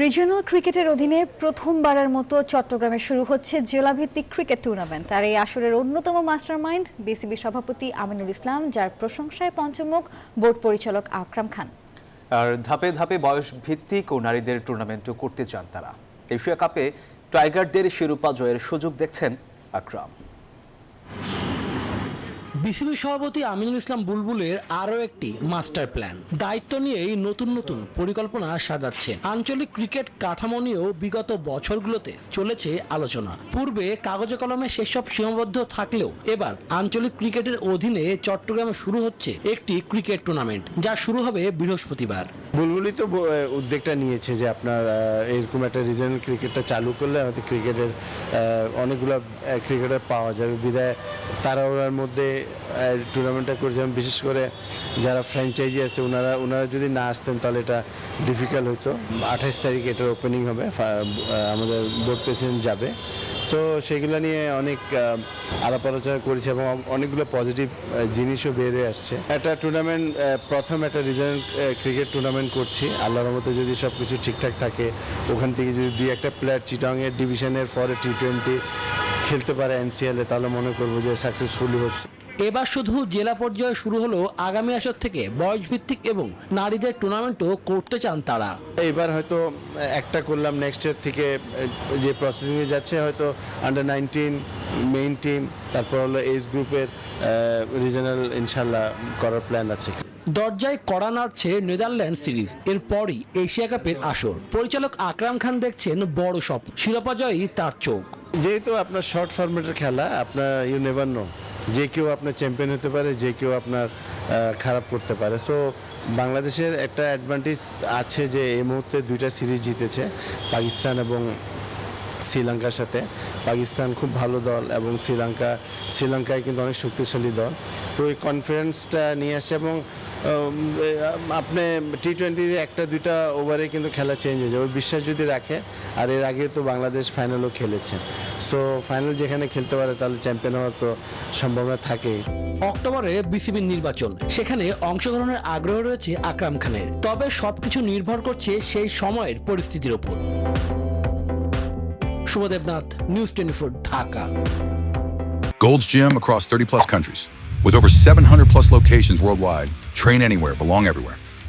Regional ক্রিকেটের অধীনে প্রথমবারের মতো চট্টগ্রামে শুরু হচ্ছে জেলাভিত্তিক ক্রিকেট টুর্নামেন্ট আর এই আসরের অন্যতম মাস্টারমাইন্ড বিসিবি সভাপতি আমিনুল ইসলাম, যার প্রশংসায় পঞ্চমুখ বোর্ড পরিচালক আকরাম খান। আর ধাপে ধাপে বয়স ভিত্তিক ও নারীদের টুর্নামেন্টও করতে চান তারা। এশিয়া কাপে টাইগারদের শিরোপা জয়ের সুযোগ দেখছেন আকরাম। বিসিবি সভাপতি আমিনুল ইসলাম বুলবুলের আরও একটি মাস্টার প্ল্যান। দায়িত্ব নিয়েই নতুন নতুন পরিকল্পনা সাজাচ্ছে। আঞ্চলিক ক্রিকেট কাঠামো নিয়েও বিগত বছরগুলোতে চলেছে আলোচনা। পূর্বে কাগজে কলমে সেসব সীমাবদ্ধ থাকলেও এবার আঞ্চলিক ক্রিকেটের অধীনে চট্টগ্রামে শুরু হচ্ছে একটি ক্রিকেট টুর্নামেন্ট, যা শুরু হবে বৃহস্পতিবার। বুলবুলি তো উদ্যোগটা নিয়েছে যে আপনার এরকম একটা রিজনাল ক্রিকেটটা চালু করলে ক্রিকেটের অনেকগুলো ক্রিকেটার পাওয়া যাবে। বিদায় তারা ওনার মধ্যে টুর্নামেন্টটা করে যেমন বিশেষ করে যারা ফ্র্যাঞ্চাইজি আছে, ওনারা ওনারা যদি না আসতেন, তাহলে এটা ডিফিকাল্ট হতো আঠাইশ তারিখ এটার ওপেনিং হবে আমাদের বোর্ড প্রেসিডেন্ট যাবে। সো সেগুলো নিয়ে অনেক আলাপ আলোচনা করেছি এবং অনেকগুলো পজিটিভ জিনিসও বেরিয়ে আসছে। একটা টুর্নামেন্ট প্রথম একটা রিজনাল ক্রিকেট টুর্নামেন্ট করছি। আল্লাহর মতো যদি সব কিছু ঠিকঠাক থাকে, ওখান থেকে যদি দুই একটা প্লেয়ার চিটংয়ের ডিভিশনের পরে টি টোয়েন্টি খেলতে পারে এনসিএলে তাহলে মনে করব যে সাকসেসফুলি হচ্ছে। এবার শুধু জেলা পর্যায়ে শুরু হলো আগামী আসর থেকে বয়সভিত্তিক এবং নারীদের টুর্নামেন্টও করতে চান তারা। এবার হয়তো একটা করলাম নেক্সট ইয়ার থেকে যে প্রসেসিংয়ে যাচ্ছে হয়তো আন্ডার নাইনটিন মেইন টিম তারপর হলো এজ গ্রুপের রিজনাল ইনশাল্লাহ করার প্ল্যান আছে। দরজায় কড়া নাড়ছে নেদারল্যান্ড সিরিজ এরপরই এশিয়া কাপের আসর। পরিচালক আকরাম খান দেখছেন বড় স্বপ্ন শিরোপা জয়ই তার চোখ। যেহেতু আপনার শর্ট ফরম্যাটের খেলা আপনার ইউ নেভার নো যে কেউ আপনার চ্যাম্পিয়ন হতে পারে, যে কেউ আপনার খারাপ করতে পারে। সো বাংলাদেশের একটা অ্যাডভান্টেজ আছে যে এই মুহূর্তে দুইটা সিরিজ জিতেছে, পাকিস্তান এবং শ্রীলঙ্কার সাথে। পাকিস্তান খুব ভালো দল এবং শ্রীলঙ্কা শ্রীলঙ্কায় কিন্তু অনেক শক্তিশালী দল। তো ওই কনফিডেন্সটা নিয়ে আসে এবং আপনি টি টোয়েন্টিতে একটা, দুইটা ওভারে কিন্তু খেলা চেঞ্জ হয়ে যায়। ওই বিশ্বাস যদি রাখে, আর এর আগে তো বাংলাদেশ ফাইনালও খেলেছে। সো ফাইনাল যেখানে খেলতে পারে তাহলে চ্যাম্পিয়ন হওয়ার তো সম্ভাবনা থাকেই অক্টোবরে বিসিবির নির্বাচন সেখানে অংশগ্রহণের আগ্রহ রয়েছে আকরাম খানের তবে সবকিছু নির্ভর করছে সেই সময়ের পরিস্থিতির ওপর Shubhadebnath news twenty Dhaka Gold's Gym across 30 plus countries. With over 700 plus locations worldwide, train anywhere, belong everywhere.